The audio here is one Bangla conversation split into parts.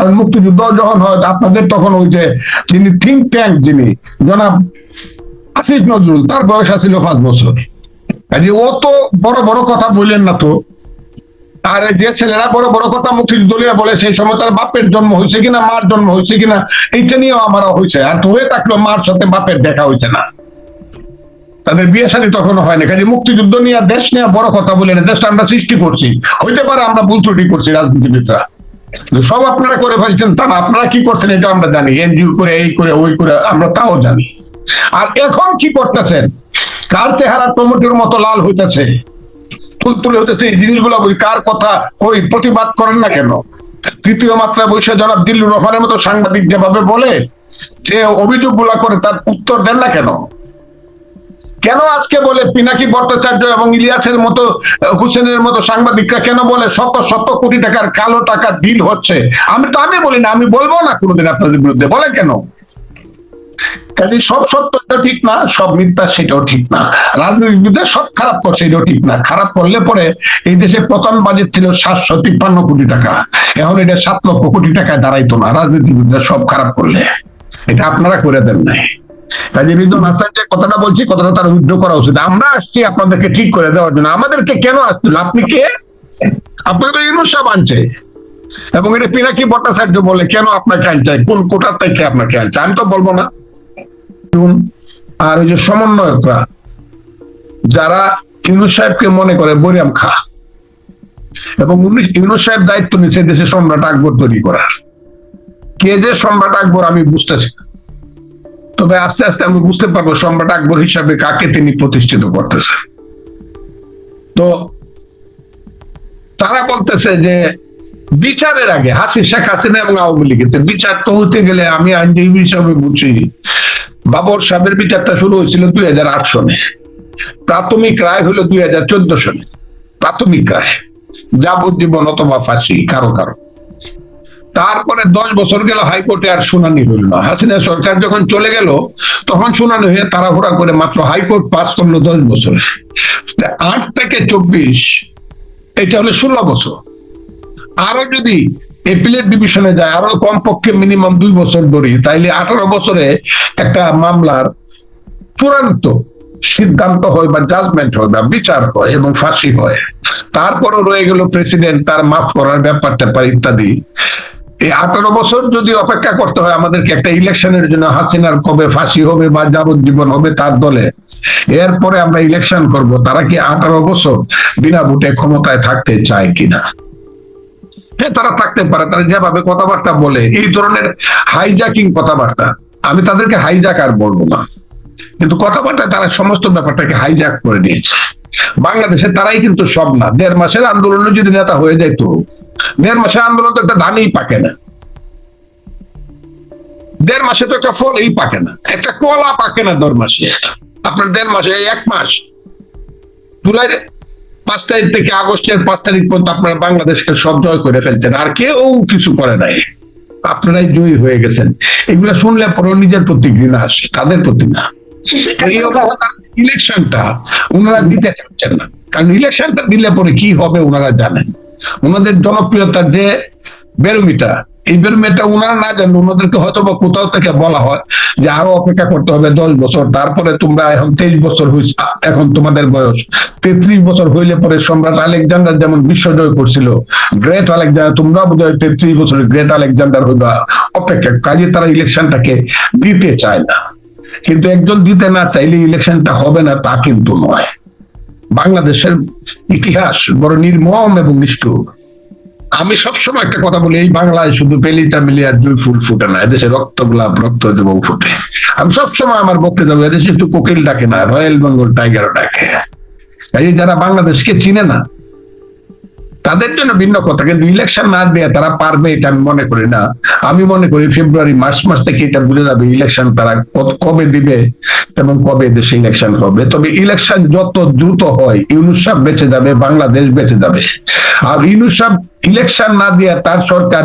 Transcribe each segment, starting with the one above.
কারণ মুক্তিযুদ্ধ যখন হয়, আপনাদের তখন যে যিনি থিঙ্ক ট্যাঙ্ক যিনি, জনাব আসিফ নজরুল, তার বয়স আছিল পাঁচ বছর। কাজে ও তো বড় বড় কথা বললেন না তো। আর যে ছেলেরা বড় বড় কথা মুক্তিযুদ্ধ বলে, সেই সময় তার বাপের জন্ম হয়েছে কিনা, মার জন্ম হয়েছে কিনা, এইটা নিয়েও আমার হয়েছে। আর হয়ে থাকল, মার সাথে বাপের দেখা হয়েছে না। তাদের বিয়ে শাদী তখন হয় না। কাজে মুক্তিযুদ্ধ নিয়ে দেশ নিয়ে বড় কথা বলে না। দেশটা আমরা সৃষ্টি করছি। হইতে পারে আমরা ভুল ত্রুটি করছি রাজনীতিবিদরা। সব আপনারা করে ফেলছেন, তা আপনারা কি করছেন এটা আমরা জানি এনজিও করে, এই করে, ওই করে, আমরা তাও জানি। আর এখন কি করতেছেন? কার চেহারা টমেটোর মতো লাল হইতেছে? তুলতুলে হইতেছে, এই জিনিসগুলো বলি, কার কথা কই, প্রতিবাদ করেন না কেন? তৃতীয় মাত্রায় বসে জনাব দিল্লুর রহমানের মতো সাংবাদিক যেভাবে বলে, যে অভিযোগগুলা করে তার উত্তর দেন না কেন? কেন আজকে বলে পিনাকি ভট্টাচার্য এবং ইলিয়াসের মতো হুসেনের মতো সাংবাদিকরা কেন বলে শত শত কোটি টাকার কালো টাকার ডিল হচ্ছে? আমি তো আমি বলি না আমি বলব না কোনোদিন আপনাদের বিরুদ্ধে। বলে কেন? কাজে সব সত্য, এটা ঠিক না, সব মিথ্যা, সেটাও ঠিক না। রাজনীতিবিদরা সব খারাপ করছে, এটাও ঠিক না। খারাপ করলে পরে এই দেশে প্রথম বাজেট ছিল সাতশো তিপ্পান্ন কোটি টাকা। এখন এটা সাত লক্ষ কোটি টাকায় দাঁড়াইতো না। রাজনীতিবিদরা সব খারাপ করলে। এটা আপনারা করে দেন নাই। কাজে রিজন হাসান যে কথাটা বলছি, কথাটা তার উদ্ধ করা উচিত। আমরা আসছি আপনাদেরকে ঠিক করে দেওয়ার জন্য। আমাদেরকে কেন আসছিল? আপনি কে? আপনাকে তো ইনুসা এবং এটা পিনাকি ভট্টাচার্য বলে কেন আপনাকে আনছে? কোন কোটার থেকে আপনাকে আনছে? আমি তো বলব না। আর ওই যে সমন্বয়করা, যারা ইউনুস সাহেবকে মনে করে বরিয়াম খা, এবং ইউনুস সাহেব দায়িত্ব নিচ্ছে দেশে সম্রাট আকবর তৈরি করার। কে যে সম্রাট আকবর আমি বুঝতেছি না। তবে আস্তে আস্তে আমি বুঝতে পারব সম্রাট আকবর হিসাবে কাকে তিনি প্রতিষ্ঠিত করতেছেন। তো তারা বলতেছে যে বিচারের আগে হাসি, শেখ হাসিনা এবং আওয়ামী লীগের বিচার তো হতে গেলে আমি আইনজীবী হিসাবে বুঝি, বাবর সাহেবের বিচারটা শুরু হয়েছিল দুই হাজার আট সনে। প্রাথমিক রায় হলো দুই হাজার চোদ্দ সনে। প্রাথমিক রায়। যাবজ্জীবন অথবা ফাঁসি, কারও কারও। তারপরে দশ বছর গেল হাইকোর্টে আর শুনানি হইল না। হাসিনা সরকার যখন চলে গেল, তখন শুনানি হয়ে তাড়াহুড়া করে মাত্র হাইকোর্ট পাস করল দশ বছরে। আট থেকে চব্বিশ, এটা হলো ষোলো বছর। আরও যদি এপিলেট ডিভিশনে যায়, আরও কমপক্ষে মিনিমাম দুই বছর ধরি, তাইলে আঠারো বছরে একটা মামলার চূড়ান্ত সিদ্ধান্ত হয় বা জাজমেন্ট হয় বা বিচার হয় এবং ফাঁসি হয়। তারপরও রয়ে গেল প্রেসিডেন্ট তার মাফ করার ব্যাপার ট্যাপার ইত্যাদি। এই আঠারো বছর যদি অপেক্ষা করতে হয়, আমাদেরকে একটা ইলেকশনের জন্য হাসিনার কবে ফাঁসি হবে বা যাবজ্জীবন হবে তার দলে। এরপরে আমরা ইলেকশন করব, তারা কি আঠারো বছর বিনা ভোটে ক্ষমতায় থাকতে চায় কিনা? হ্যাঁ তারা থাকতে পারে, তারা যেভাবে কথাবার্তা বলে, এই ধরনের হাইজাকিং কথাবার্তা, আমি তাদেরকে হাইজাক আর বলব না। কিন্তু কথাবার্তা তারা সমস্ত ব্যাপারটাকে হাইজ্যাক করে নিয়েছে। বাংলাদেশে তারাই কিন্তু সব না। দেড় মাসের আন্দোলনে যদি নেতা হয়ে যাইতো, দেড় মাসের আন্দোলন তো একটা ধানই পাকে না। দেড় মাসে তো একটা ফল এই পাকে না। একটা কলা পাকে না দেড় মাসে। আপনার দেড় মাসে এক মাস। জুলাই পাঁচ তারিখ থেকে আগস্টের পাঁচ তারিখ পর্যন্ত আপনারা বাংলাদেশকে সব জয় করে ফেলছেন। আর কেউ কিছু করে নাই। আপনারাই জয়ী হয়ে গেছেন। এগুলা শুনলে পরে নিজের প্রতি ঘৃণা আসে, তাদের প্রতি না। ইলেকশনটা ওনারা দিতে চাচ্ছেন না। কারণ ইলেকশনটা দিলে পরে কি হবে ওনারা জানেন। ওনাদের জনপ্রিয়তার যে বেরোমিটার এই বেরোমিটার ওনারা না জানেন ওনাদেরকে হয়তো বা কোথাও থেকে বলা হয় যে আরও অপেক্ষা করতে হবে দশ বছর। তারপরে তোমরা এখন তেইশ বছর হয়েছে এখন তোমাদের বয়স। তেত্রিশ বছর হইলে পরে সম্রাট আলেকজান্ডার যেমন বিশ্বজয় করছিল, গ্রেট আলেকজান্ডার তোমরা বোধ হয় তেত্রিশ বছরের গ্রেট আলেকজান্ডার হইবা অপেক্ষা। কাজে তারা ইলেকশনটাকে দিতে চায় না। কিন্তু একজন দিতে না চাইলে ইলেকশনটা হবে না তা কিন্তু নয়। বাংলাদেশের ইতিহাস বড় নির্মম এবং নিষ্ঠুর। আমি সবসময় একটা কথা বলি এই বাংলায় শুধু পেলিতা আর জুই ফুল ফুটে না এদেশে রক্ত গোলাপ রক্ত যুবক ফুটে। আমি সবসময় আমার বক্তৃতা বলি, এদেশে একটু কোকিল ডাকে না রয়্যাল বেঙ্গল টাইগারও ডাকে। এই যারা বাংলাদেশকে চিনে না তাদের জন্য ভিন্ন কথা, কিন্তু ইলেকশন না দিয়ে তারা পারবে এটা আমি মনে করি না। আমি মনে করি ফেব্রুয়ারি মার্চ মাস থেকে এটা বুঝে যাবে ইলেকশন তারা কবে দিবে এবং কবে দেশে ইলেকশন হবে। তবে ইলেকশন যত দ্রুত হয়, ইউনুস বেঁচে যাবে, বাংলাদেশ বেঁচে যাবে। আর ইউনুস ইলেকশন না দিয়ে তার সরকার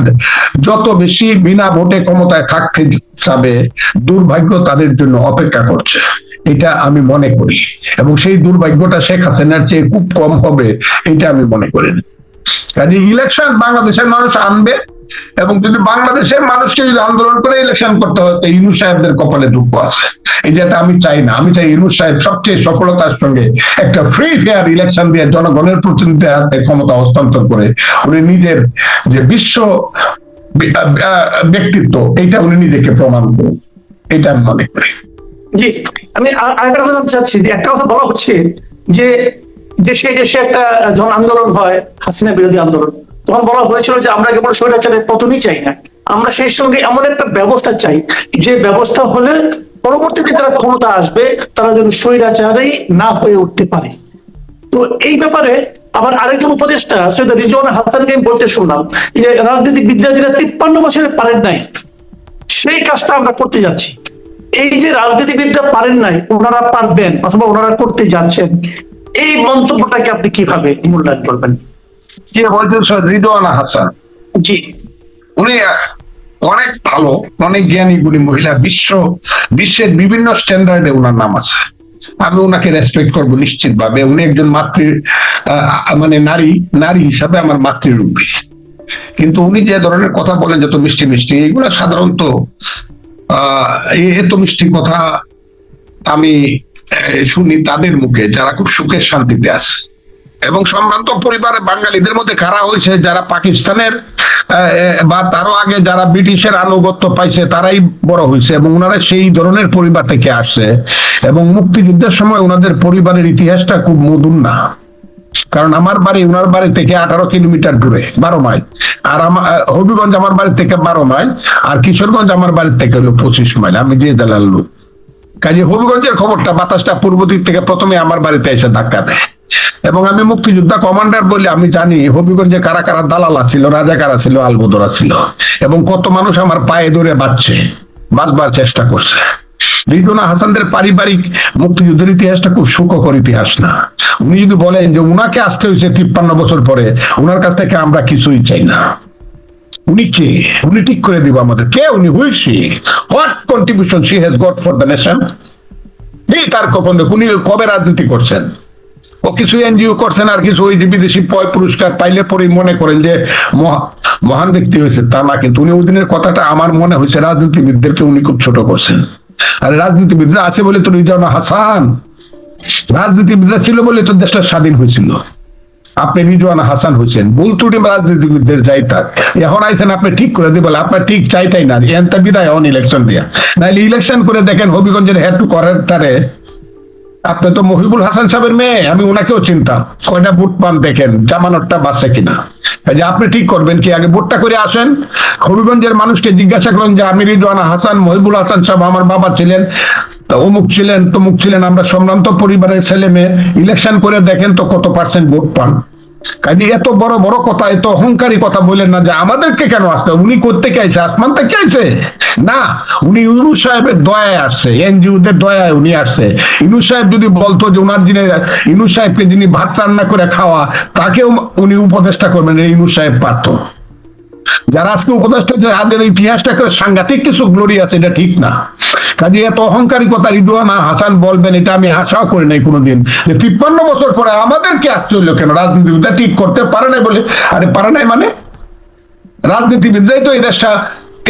যত বেশি বিনা ভোটে ক্ষমতায় থাকতে যাবে দুর্ভাগ্য তাদের জন্য অপেক্ষা করছে। এটা আমি মনে করি। এবং সেই দুর্ভাগ্যটা শেখ হাসিনার চেয়ে খুব কম হবে, এটা আমি মনে করি কাজে ইলেকশন বাংলাদেশের মানুষ আনবে এবং যদি বাংলাদেশের মানুষকে যদি আন্দোলন করে ইলেকশন করতে হয়, তো ইনু সাহেবদের কপালে দুঃখ আছে। এই যেটা আমি চাই না। আমি চাই ইনু সাহেব সবচেয়ে সফলতার সঙ্গে একটা ফ্রি ফেয়ার ইলেকশন দিয়ে জনগণের প্রতিনিধিদের হাতে ক্ষমতা হস্তান্তর করে উনি নিজের যে বিশ্ব ব্যক্তিত্ব, এইটা উনি নিজেকে প্রমাণ করুন। এটা আমি মনে করি। জি, আমি আরেকটা কথা চাচ্ছি যে একটা কথা বলা হচ্ছে যে দেশে দেশে একটা যখন আন্দোলন হয়, হাসিনা বিরোধী আন্দোলন, তখন বলা হয়েছিল যে আমরা কেবল স্বৈরাচারের পতনই চাই না। আমরা সেই সঙ্গে এমন একটা ব্যবস্থা চাই, যে ব্যবস্থা হলে পরবর্তীতে যারা ক্ষমতা আসবে, তারা যেন স্বৈরাচারেই না হয়ে উঠতে পারে। তো এই ব্যাপারে আবার আরেকজন উপদেষ্টা, সৈয়দ রিজওয়ান হাসানকে আমি বলতে শুনলাম, যে রাজনীতিবিদরা যেটা তিপ্পান্ন বছরে পারেন নাই। সেই কাজটা আমরা করতে যাচ্ছি। এই যে রাজনীতিবিদরা পারেন নাই, ওনারা পারবেন, অথবা ওনারা করতে যাচ্ছেন। এই মন্তব্যটাকে আপনি কীভাবে মূল্যায়ন করবেন? কে বলছেন? হাসান। জি। উনি অনেক ভালো অনেক জ্ঞানী গুণী মহিলা বিশ্ব বিশ্বের বিভিন্ন স্ট্যান্ডার্ডে ওনার নাম আছে। আমি ওনাকে রেসপেক্ট করব নিশ্চিত ভাবে উনি একজন মাতৃ মানে নারী নারী হিসাবে আমার মাতৃরূপী। কিন্তু উনি যে ধরনের কথা বলেন যত মিষ্টি মিষ্টি এগুলো সাধারণত আহ এই এত মিষ্টি কথা আমি শুনি তাদের মুখে যারা খুব সুখের শান্তিতে আছে। এবং সম্ভ্রান্ত পরিবারে বাঙালিদের মধ্যে কারা হয়েছে, যারা পাকিস্তানের বা তারও আগে যারা ব্রিটিশের আনুগত্য পাইছে, তারাই বড় হয়েছে এবং ওনারা সেই ধরনের পরিবার থেকে আসছে। এবং মুক্তিযুদ্ধের সময় ওনাদের পরিবারের ইতিহাসটা খুব মধুর না। কারণ আমার বাড়ি ওনার বাড়ি থেকে আঠারো কিলোমিটার দূরে, বারো মাইল। আর আমার হবিগঞ্জ আমার বাড়ি থেকে বারো মাইল, আর কিশোরগঞ্জ আমার বাড়ি থেকে হলো পঁচিশ মাইল। আমি যে জেলার লোক। কাজে হবিগঞ্জের খবরটা বাতাসটা পূর্ব দিক থেকে প্রথমে আমার বাড়িতে এসে ধাক্কা দেয়। এবং আমি মুক্তিযোদ্ধা কমান্ডার বলে আমি জানি হবিগঞ্জে কারা কারা দালালা ছিল রাজা কারা ছিল, আলবদরা ছিল এবং কত মানুষ আমার পায়ে ধরে বাঁচছে, বাঁচবার চেষ্টা করছে। রিজনা হাসানদের পারিবারিক মুক্তিযুদ্ধের ইতিহাসটা খুব সুখকর ইতিহাস না। উনি যদি বলেন যে উনাকে আসতে হয়েছে তিপ্পান্ন বছর পরে, উনার কাছ থেকে আমরা কিছুই চাই না। উনি কে? উনি ঠিক করে দিব আমাদের। কে উনি? What contribution has got for the nation এই তার কখন? উনি কবে রাজনীতি করছেন? ও কিছু এনজিও করছেন আর কিছু ওই বিদেশি পয় পুরস্কার পাইলে পরেই মনে করেন যে মহা- মহান ব্যক্তি হয়েছে তা না, কিন্তু উনি ওই দিনের কথাটা আমার মনে হয়েছে রাজনীতিবিদদেরকে উনি খুব ছোট করছেন। আর রাজনীতিবিদরা আছে বলে তো রিজানা হাসান। রাজনীতিবিদরা ছিল বলে তো দেশটা স্বাধীন হয়েছিল। আপনি রিজওয়ানা হাসান হয়েছেন ভুল ত্রুটি রাজনীতিবিদদের যাই থাক। এখন আইছেন আপনি ঠিক করে দিবেন আপনার ঠিক চাইটাই না। এনটা বিদায় অন ইলেকশন দিয়া। নাহলে ইলেকশন করে দেখেন হবিগঞ্জের হেড টু করার তারে, আপনি তো মহিবুল হাসান সাহেবের মেয়ে, আমি ওনাকেও চিন্তাম। কয়টা বুট পান দেখেন, জামানতটা বাঁচছে কিনা। যে আপনি ঠিক করবেন কি, আগে ভোটটা করে আসেন। হবিগঞ্জের মানুষকে জিজ্ঞাসা করেন যে, আমি রিজওয়ানা হাসান, মহিবুল হাসান সাহেব আমার বাবা ছিলেন। তা অমুক ছিলেন, তমুক ছিলেন, আমরা সম্ভ্রান্ত পরিবারের ছেলে মেয়ে ইলেকশন করে দেখেন তো কত পার্সেন্ট ভোট পান। কাজে এত বড় বড় কথা, এত অহংকারী কথা বলেন না যে আমাদেরকে কেন আসতে উনি করতে চাইছে আসমান থেকে আইছে? না, উনি ইউনু সাহেবের দয়ায় আসছে, এনজিওদের দয়ায় উনি আসছে। ইনু সাহেব যদি বলতো যে উনার যিনি ইনু সাহেবকে যিনি ভাত রান্না করে খাওয়া, তাকেও উনি উপদেষ্টা করবেন ইনু সাহেব পারতো। যারা আজকে উপদেষ্টা যে আমাদের ইতিহাসটা করে সাংঘাতিক কিছু গ্লোরি আছে, এটা ঠিক না। কাজে এত অহংকারী কথা রিদুয়ানা হাসান বলবেন, এটা আমি আশাও করি নাই কোনোদিন। যে তিপ্পান্ন বছর পরে আমাদেরকে আসতে হইল কেন? রাজনীতিবিদরা ঠিক করতে পারে নাই বলে। আরে পারে নাই মানে? রাজনীতিবিদরাই তো এই দেশটা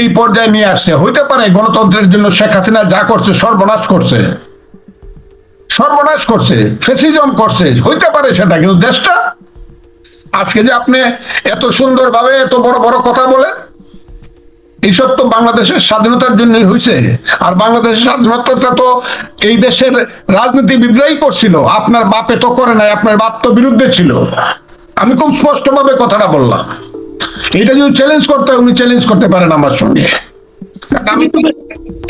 এই পর্যায়ে নিয়ে আসছে। হইতে পারে গণতন্ত্রের জন্য শেখ হাসিনা যা করছে, সর্বনাশ করছে। সর্বনাশ করছে, ফেসিজম করছে, হইতে পারে সেটা, কিন্তু দেশটা আজকে যে আপনি এত সুন্দরভাবে এত বড় বড় কথা বলেন এইসব তো বাংলাদেশের স্বাধীনতার জন্যই হয়েছে আর বাংলাদেশের স্বাধীনতাটা তো এই দেশের রাজনীতিবিদরাই করছিল। আপনার বাপে তো করে নাই আপনার বাপ তো বিরুদ্ধে ছিল। আমি খুব স্পষ্টভাবে কথাটা বললাম। এটা যদি চ্যালেঞ্জ করতে হয়, উনি চ্যালেঞ্জ করতে পারেন আমার সঙ্গে।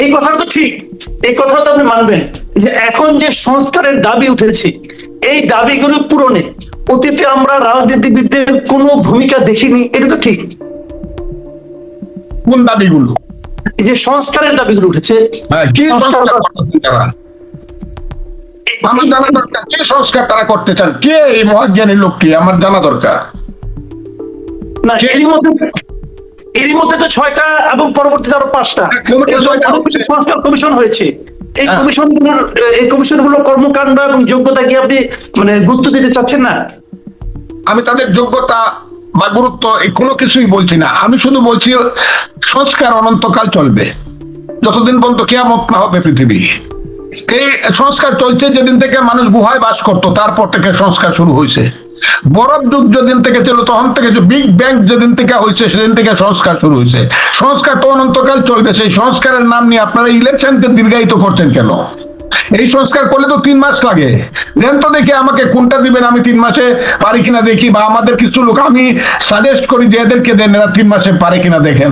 এই কথাটা তো ঠিক। এই কথাটা তো আপনি মানবেন। যে এখন যে সংস্কারের দাবি উঠেছে এই দাবিগুলো পূরণে অতীতে আমরা রাজনীতিবিদদের কোনো ভূমিকা দেখিনি এটা তো ঠিক। কোন দাবিগুলো? এই যে সংস্কারের দাবিগুলো উঠেছে। হ্যাঁ, আমার জানা দরকার কি সংস্কার তারা করতে চান? কে এই মহাজ্ঞানী লোকটি আমার জানা দরকার। না এরই মধ্যে এরই মধ্যে তো ছয়টা এবং পরবর্তীতে আরও পাঁচটা। হচ্ছে। সংস্কার কমিশন হয়েছে। এই। কমিশনগুলোর এই কমিশনগুলোর কর্মকাণ্ড এবং যোগ্যতা কি আপনি মানে গুরুত্ব দিতে চাচ্ছেন না? আমি তাদের যোগ্যতা বা গুরুত্ব কোনো কিছুই বলছি না। আমি শুধু বলছি সংস্কার অনন্তকাল চলবে। যতদিন পর্যন্ত কেয়ামত না হবে পৃথিবী। এই সংস্কার চলছে যেদিন থেকে মানুষ গুহায় বাস করতো তারপর থেকে সংস্কার শুরু হয়েছে বরফ যুগ যেদিন থেকে ছিল তখন থেকে বিগ ব্যাং যেদিন থেকে হয়েছে, সেদিন থেকে সংস্কার শুরু হয়েছে। সংস্কার তো অনন্তকাল চলবে, সেই সংস্কারের নাম নিয়ে আপনারা ইলেকশনকে দীর্ঘায়িত করছেন কেন? এই সংস্কার করলে তো তিন মাস লাগে। দেন তো দেখি আমাকে কোনটা দিবেন, আমি তিন মাসে পারি কিনা দেখি, বা আমাদের কিছু লোক, আমি সাজেস্ট করি যে এদেরকে দেন, এরা তিন মাসে পারে কিনা দেখেন।